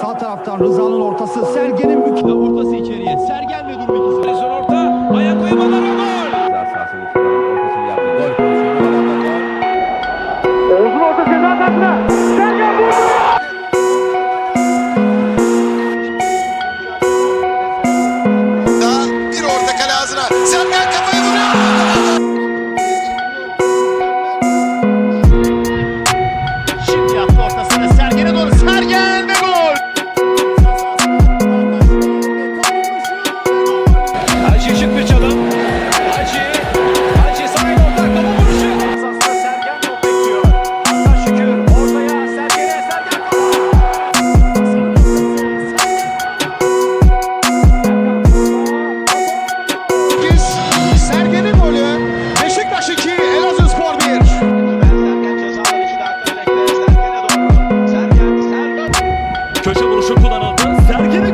Sağ taraftan Rıza'nın ortası Sergen'in mükemmel Ortası içeriye. Sergen ve durum ikisi. Son orta. Ayak uyumaları gol. Ceza yaptı. Gol pozisyonu var ama gol. Daha bir orta kale ağzına. Sergen Köşe vuruşu kullanıldı. Serginin